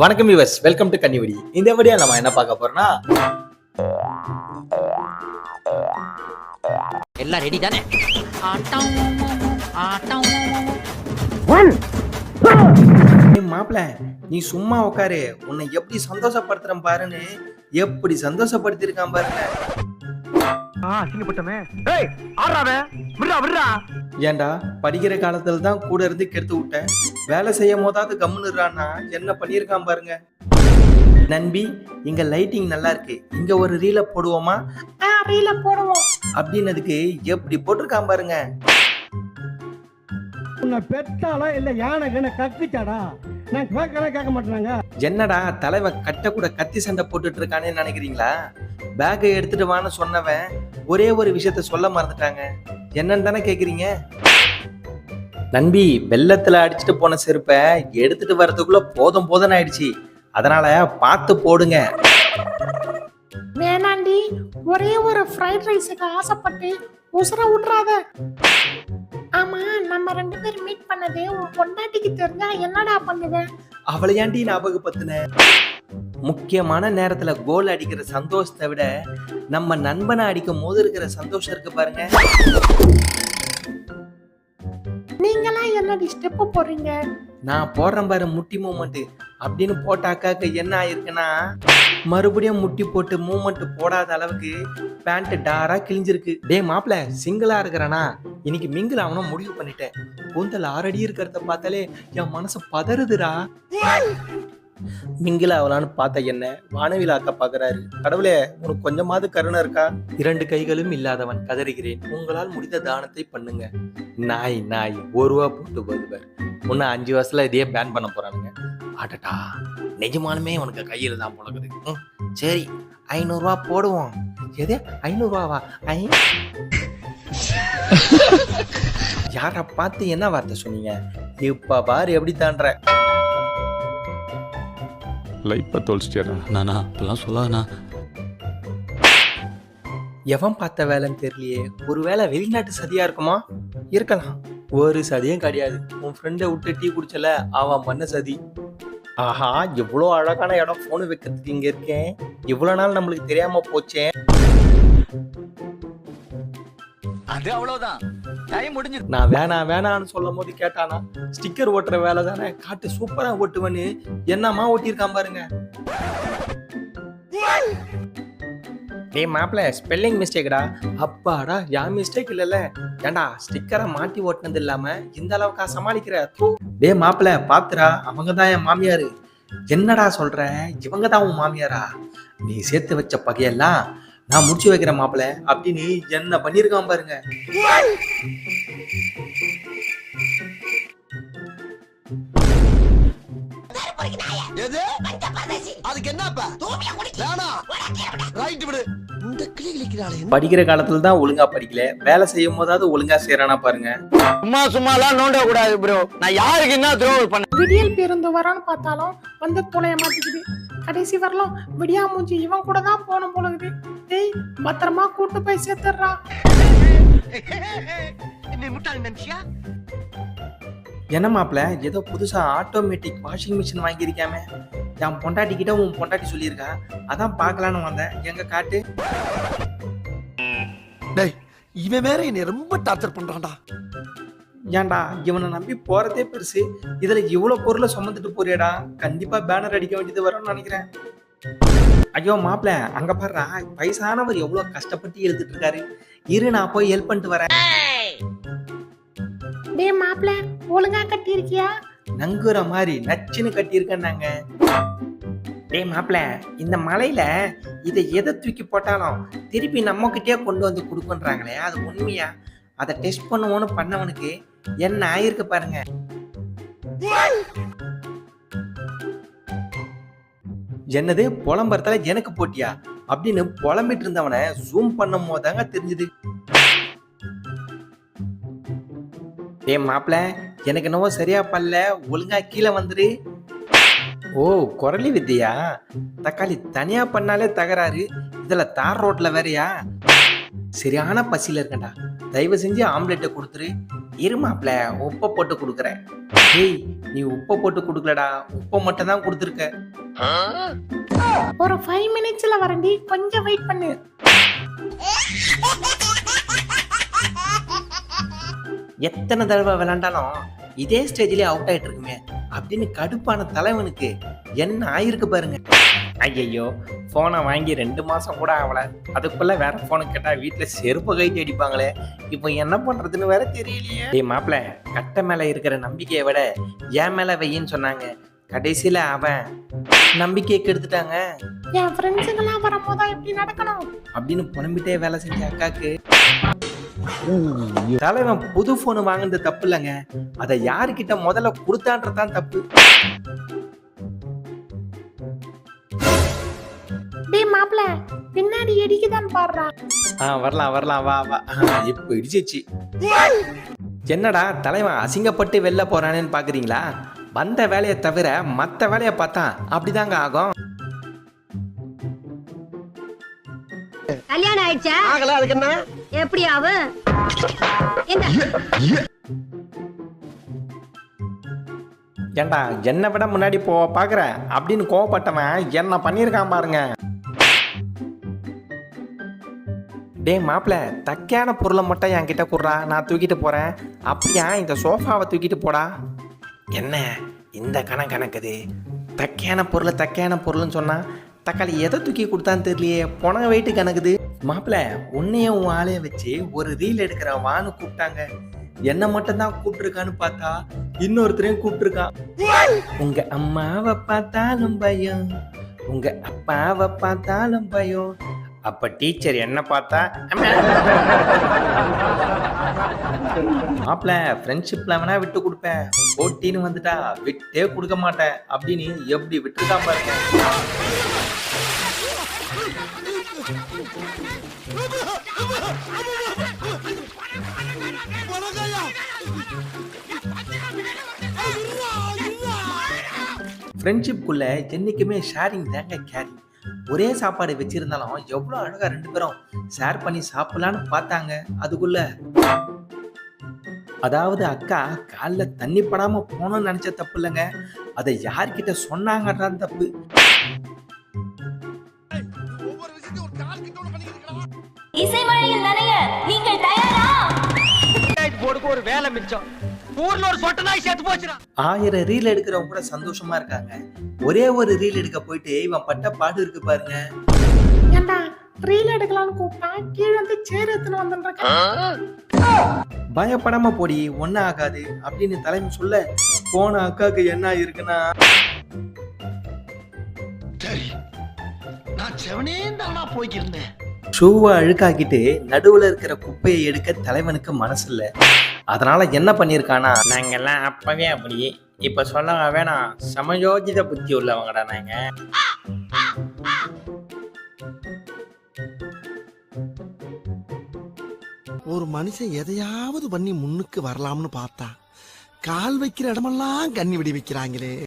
வணக்கம் viewers welcome to கன்னிவடி. இந்த video நம்ம என்ன பார்க்க போறோம்னா எல்லாம் ரெடி தானே? ஆட்டம் ஆட்டம். ஏய் மாப்பிள நீ சும்மா உட்காரு உன்னை எப்படி சந்தோஷப்படுத்துறேன் பாருன்னு எப்படி சந்தோஷப்படுத்திருக்கான் பாருங்க அசிங்கப்பட்டமே ஏய் ஆறாவே விடுறா விடுறா. ஏன்டா படிக்கிற காலத்துல தான் கூட இருந்து கெடுத்து விட்டேன் வேலை செய்யும் போதாவது கம்முன்னுறான்னா என்ன பண்ணியிருக்கான் பாருங்க. நண்பி இங்க லைட்டிங் நல்லா இருக்கு. இங்க ஒரு ரீல போடுவோமா? ரீல போடுவோம். அப்படின்னதுக்கு எப்படி போட்டிருக்கான் பாருங்க. உன்னை பெத்தாளா இல்ல யானை கண்ண கக்குச்சாடா? நான் கேட்கறேன் கேட்க மாட்டேனாங்க. என்னடா தலைவன் கட்ட கூட கத்தி சண்டை போட்டுட்டு இருக்கானே நினைக்கிறீங்களா? பேக்கை எடுத்துட்டு வான்னு சொன்னவன் ஒரே ஒரு விஷயத்த சொல்ல மறந்துட்டாங்க. என்னன்னு தானே கேக்குறீங்க? நண்பி வெள்ளத்துல அடிச்சுட்டு போன செருப்பை எடுத்துட்டு வர்றதுக்குள்ள போதும் போதும்னு ஆயிடுச்சு. அதனால பார்த்து போடுங்க. வேணாண்டி ஒரே ஒரு ஃப்ரைட் ரைஸுக்கு ஆசைப்பட்டு உசுர விட்றாத. ஆமா நம்ம ரெண்டு பேரும் மீட் பண்ணது உன் பொண்டாட்டிக்கு தெரிஞ்சா என்னடா பண்ணுவ? அவளை ஏன்டி ஞாபகப்படுத்தின? முக்கியமான நேரத்துல கோல் அடிக்கிற சந்தோஷத்தை விட நம்ம நண்பனை அடிக்கும் போது இருக்கிற சந்தோஷம் இருக்கு பாருங்க. நீங்களாம் என்னடி ஸ்டெப்பு போடுறீங்க? நான் போடுறேன் பாரு முட்டி மூமெண்ட் அப்படின்னு போட்டாக்காக்க என்ன ஆயிருக்குன்னா மறுபடியும் முட்டி போட்டு மூமெண்ட் போடாத அளவுக்கு பேண்ட் டாரா கிழிஞ்சிருக்கு. டேய் மாப்பிள சிங்கிளா இருக்கிறானா? இன்னைக்கு மிங்கிள் அவனும் முடிவு பண்ணிட்டேன். கூந்தல் ஆறடி இருக்கிறத பார்த்தாலே என் மனசு பதறுதுடா. மிங்கிள் ஆகலான்னு பார்த்த என்ன வானவில் ஆக்க பாக்குறாரு கடவுளே உனக்கு கொஞ்சமாவது கருணை இருக்கா? இரண்டு கைகளும் இல்லாதவன் கதறுகிறேன். உங்களால் முடிந்த தானத்தை பண்ணுங்க. நாய் நாய் ஒரு ரூபா போட்டு போதுவர் இன்னும் அஞ்சு வருஷத்துல இதையே பேன் பண்ண போறானுங்க. ஆட்டட்டா நிஜமானுமே உனக்கு கையில தான் புழங்குது சரி ஐநூறுரூவா போடுவோம். எது? ஐநூறுரூவாவா ஐ யாரை பார்த்து என்ன வார்த்தை சொன்னீங்க? இப்ப பாரு எப்படி தாண்ட லைஃப்பை தொலைச்சிட்டியாடா நானா இப்பெல்லாம் சொல்லாதண்ணா. எவன் பார்த்த வேலைன்னு தெரியலையே. ஒருவேளை வெளிநாட்டு சதியா இருக்குமா? இருக்கலாம். ஒரு சதியும் கிடையாது. உன் ஃப்ரெண்டை விட்டு டீ குடிச்சல அவன் பண்ண சதி. ஆஹா இவ்வளோ அழகான இடம் ஃபோனு வைக்கிறதுக்கு இங்க இருக்கேன். இவ்வளோ நாள் நம்மளுக்கு தெரியாம போச்சே. அது அவ்வளவுதான். டைம் முடிஞ்சு நான் வேணாம் வேணான்னு சொல்லும் போது கேட்டானா ஸ்டிக்கர் ஓட்டுற வேலை தானே? காட்டு சூப்பரா ஓட்டுவேன்னு என்னம்மா ஓட்டியிருக்கான் பாருங்க. டேய் மாப்பிள ஸ்பெல்லிங் மிஸ்டேக்டா அப்பாடா என் மிஸ்டேக் இல்லைல்ல. ஏன்டா ஸ்டிக்கரை மாட்டி ஓட்டுனது இல்லாம இந்த அளவுக்கா சமாளிக்கிற? தூ. டேய் மாப்பிள பாத்துடா அவங்க தான் என் மாமியாரு. என்னடா சொல்ற? இவங்க தான் உன் மாமியாரா? நீ சேர்த்து வச்ச பகையெல்லாம் நான் முடிச்சு வைக்கிற மாப்பிள அப்படின்னு என்ன பண்ணியிருக்கான் பாருங்க. எது? அதுக்கு என்னப்பா? வேணாம் ரைட் விடு. இந்த கிளி கிளிக்கிறாளே படிக்கிற காலத்துல தான் ஒழுங்கா படிக்கல. வேலை செய்யும் போதாவது ஒழுங்கா செய்யறானா பாருங்க. சும்மா சும்மாலாம் நோண்ட கூடாது ப்ரோ நான் யாருக்கு என்ன துரோகம் பண்ண விடியல் பேருந்து வரான்னு பார்த்தாலும் வந்து தொலைய மாட்டேங்குது கடைசி வரலாம் விடியா மூஞ்சி இவன் கூட தான் போகணும் போலகுது டேய் பத்திரமா கூட்டு போய் சேர்த்துடுறா. என்ன முட்டாள் நினைச்சியா என்ன மாப்பிள ஏதோ புதுசா ஆட்டோமேட்டிக் வாஷிங் மிஷின் வாங்கியிருக்காம. என் பொண்டாட்டி கிட்ட உன் பொண்டாட்டி சொல்லியிருக்கா. அதான் பார்க்கலான்னு வந்தேன். எங்க காட்டு? டேய் இவன் வேற என்னை ரொம்ப டார்ச்சர் பண்றான்டா. ஏன்டா இவனை நம்பி போறதே பெருசு. இதுல இவ்வளவு பொருளை சுமந்துட்டு போறியடா. கண்டிப்பா பேனர் அடிக்க வேண்டியது வரும்னு நினைக்கிறேன். ஐயோ மாப்பிள அங்க பாருடா வயசானவர் எவ்வளவு கஷ்டப்பட்டு எழுதிட்டு இருக்காரு இரு நான் போய் ஹெல்ப் பண்ணிட்டு வரேன். டேய் மாப்பிள ஒழுங்கா கட்டியிருக்கியா? நங்குற மாதிரி நச்சுன்னு கட்டியிருக்கேன் நாங்க டேய் மாப்பிள இந்த மலையில இதை எதை தூக்கி போட்டாலும் திருப்பி நம்மகிட்டே கொண்டு வந்து கொடுக்குன்றாங்களே அது உண்மையா? அதை டெஸ்ட் பண்ணுவோன்னு பண்ணவனுக்கு என்ன ஆயிருக்கு பாருங்க. என்னது புலம்புறதால எனக்கு போட்டியா? அப்படின்னு புலம்பிட்டு இருந்தவனை ஜூம் பண்ணும் போதாங்க தெரிஞ்சது. ஏ மாப்பிள எனக்கு என்னவோ சரியா பல்ல ஒழுங்கா கீழே வந்துரு. ஓ குரலி வித்தியா? தக்காளி தனியா பண்ணாலே தகராறு. இதுல தார் ரோட்ல வேறயா? சரியான பசியில இருக்கேன்டா. தயவு செஞ்சு ஆம்லெட்டை கொடுத்துரு. இருமாப்ல உப்பை போட்டு கொடுக்குறேன். ஏய் நீ உப்பை போட்டு கொடுக்கலடா. உப்பை மட்டும் தான் கொடுத்துருக்க. ஒரு ஃபைவ் மினிட்ஸ்ல வரண்டி கொஞ்சம் வெயிட் பண்ணு. எத்தனை தடவை விளாண்டாலும் இதே ஸ்டேஜ்லயே அவுட் ஆயிட்டு இருக்குமே. அப்படின்னு கடுப்பான தலைவனுக்கு என்ன ஆயிருக்கு பாருங்க. ஐயையோ போனை வாங்கி ரெண்டு மாசம் கூட ஆகல. அதுக்குள்ள வேற போனை கேட்டா வீட்டுல செருப்பு கை அடிப்பாங்களே இப்போ என்ன பண்றதுன்னு வேற தெரியலையே. டேய் மாப்பிள கட்டை மேல இருக்கிற நம்பிக்கையை விட என் மேல வையின்னு சொன்னாங்க. கடைசியில அவன் நம்பிக்கையை கெடுத்துட்டாங்க. என் ஃப்ரெண்ட்ஸுங்கெல்லாம் வரும்போது எப்படி நடக்கணும்? அப்படின்னு புலம்பிட்டே வேலை செஞ்ச அக்காக்கு. தலைவன் புது போன் வாங்குனது தப்பு இல்லைங்க. அதை யாருக்கிட்ட முதல்ல கொடுத்தான்றதான் தப்பு. பின்னாடி இடிக்குதான் பாடுறா. ஆ வரலாம் வரலாம் வா வா. இப்ப இடிச்சிச்சு என்னடா தலைவன் அசிங்கப்பட்டு வெளில போறானேன்னு பாக்குறீங்களா? வந்த வேலையை தவிர மத்த வேலையை பார்த்தா அப்படிதாங்க ஆகும். கல்யாணம் ஆயிடுச்சா? ஆகல அதுக்கு என்ன? எப்படி ஆகும் ஏண்டா என்னை விட முன்னாடி போ பாக்குற? அப்படின்னு கோவப்பட்டவன் என்ன பண்ணியிருக்கான் பாருங்க. டேய் மாப்பிள தக்கையான பொருளை மட்டும் என்கிட்ட குடுறா. நான் தூக்கிட்டு போறேன். அப்படியா? இந்த சோஃபாவை தூக்கிட்டு போடா. என்ன? இந்த கணம் கணக்குது. தக்கையான பொருளை தக்கையான பொருள்னு சொன்னா தக்காளி எதை தூக்கி கொடுத்தான்னு தெரியலையே. போன வெயிட்டு கணக்குது. மாப்பிள உன்னையும் உன் ஆளைய வச்சு ஒரு ரீல் எடுக்கிற வான்னு கூப்பிட்டாங்க. என்ன மட்டும் தான் கூப்பிட்டுருக்கான்னு பார்த்தா இன்னொருத்தரையும் கூப்பிட்டுருக்கான். உங்க அம்மாவை பார்த்தாலும் பயம். உங்க அப்பாவை பார்த்தாலும் பயம். அப்ப டீச்சர் என்ன பார்த்தா மாப்பிள ஃப்ரெண்ட்ஷிப்ல வேணா விட்டு கொடுப்பேன். போட்டின்னு வந்துட்டா விட்டே கொடுக்க மாட்டேன். அப்படின்னு எப்படி விட்டுருக்கான் பாருங்க. ஃப்ரெண்ட்ஷிப்புக்குள்ள என்னைக்குமே ஷேரிங் தாங்க கேரிங் ஒரே சாப்பாடு வச்சிருந்தாலும் எவ்வளோ அழகா ரெண்டு பேரும் ஷேர் பண்ணி சாப்பிடலான்னு பார்த்தாங்க. அதுக்குள்ள அதாவது அக்கா காலில் தண்ணி படாம போகணும்னு நினைச்ச தப்பு இல்லைங்க அதை யார்கிட்ட சொன்னாங்கன்றான் தப்பு. இசைமழையில் நனைய நீங்கள் தயாரா? போடுக்கு ஒரு வேலை மிச்சம். ஊர்ல ஒரு சொட்ட நாய் சேர்த்து போச்சுடா. ஆயிரம் ரீல் எடுக்கிறவங்க கூட சந்தோஷமா இருக்காங்க. ஒரே ஒரு ரீல் எடுக்க போயிட்டு இவன் பட்ட பாடு இருக்கு பாருங்க. ஏண்டா ரீல் எடுக்கலாம்னு கூப்பிட்டா கீழே வந்து சேர் எடுத்துன்னு வந்துருக்கேன். பயப்படாம போடி ஒன்னும் ஆகாது. அப்படின்னு தலைமை சொல்ல போன அக்காவுக்கு என்ன இருக்குன்னா சரி நான் செவனே தானா போய்க்கிருந்தேன் ஷூவை அழுக்காக்கிட்டு நடுவுல இருக்கிற குப்பையை எடுக்க தலைவனுக்கு மனசு இல்ல அதனால என்ன பண்ணிருக்கானா நாங்கெல்லாம் அப்பவே அப்படி இப்ப சொல்ல வேணாம். சமயோஜித புத்தி உள்ளவங்கடா நாங்க. ஒரு மனுஷன் எதையாவது பண்ணி முன்னுக்கு வரலாம்னு பார்த்தா கால் வைக்கிற இடமெல்லாம் கண்ணி வெடி வைக்கிறாங்களே.